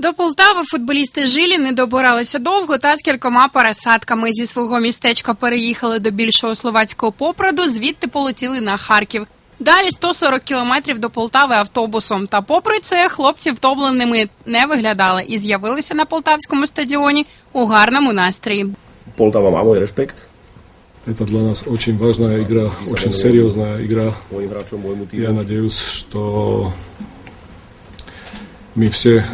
До Полтави футболісти жилі не добиралися довго та з кількома пересадками зі свого містечка переїхали до більшого словацького попраду, звідти полетіли на Харків. Далі 140 кілометрів до Полтави автобусом. Та попри це хлопці втомленими не виглядали і з'явилися на полтавському стадіоні у гарному настрої. Poltava má môj rešpekt. Это для нас очень важная игра, очень серьезная игра. Я надеюсь, что мы все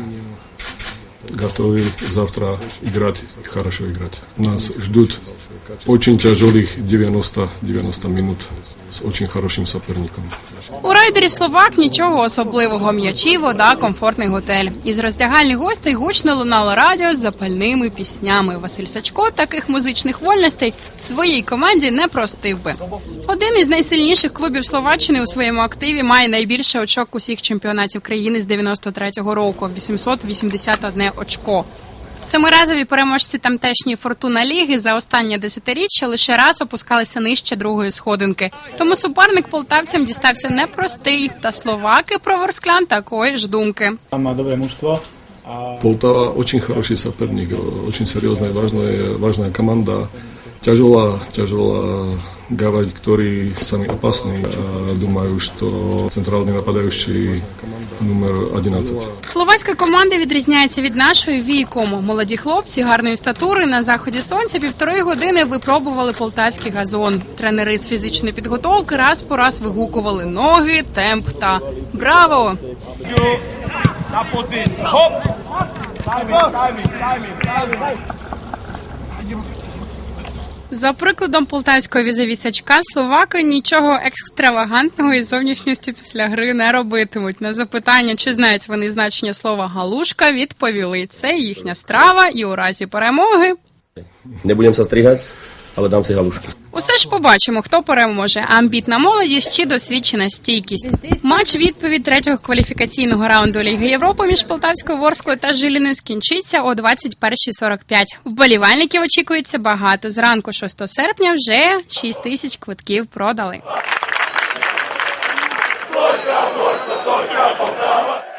готовы завтра играть хорошо играть. Нас ждут очень тяжелых 90, 90 минут с очень хорошим соперником. У райдері Словак нічого особливого. М'ячі, вода, комфортний готель. Із роздягальні гостей гучно лунало радіо з запальними піснями. Василь Сачко таких музичних вольностей своїй команді не простив би. Один із найсильніших клубів Словаччини у своєму активі має найбільше очок усіх чемпіонатів країни з 93-го року 881 очко. Семиразові переможці тамтешньої фортуна ліги за останнє десятиріччя лише раз опускалися нижче другої сходинки. Тому суперник полтавцям дістався непростий, та словаки про ворсклян такої ж думки. добре a Полтава очень хороший соперник, очень серьезная, важная, важная команда Тяжело, тяжело говорить, который самый опасный. А, Думаю, что центральный нападающий номер 11. Словацька команда відрізняється від нашої віком. Молоді хлопці гарної статури на заході сонця півтори години випробували полтавський газон. Тренери з фізичної підготовки раз по раз вигукували ноги, темп та браво! na pocit. Hop! Timing, timing, timing, timing. За прикладом полтавського візавісячка, словаки нічого екстравагантного із зовнішністю після гри не робитимуть. На запитання, чи знають вони значення слова галушка, відповіли: це їхня страва, і у разі перемоги Не будемо застрігати, але дам всі halušky. Усе ж побачимо, хто переможе. Амбітна молодість чи досвідчена стійкість. Матч відповідь третього кваліфікаційного раунду Ліги Європи між Полтавською Ворсклою та Жиліною скінчиться о 21.45. Вболівальників очікується багато. Зранку 6 серпня вже 6 тисяч квитків продали. Poltava,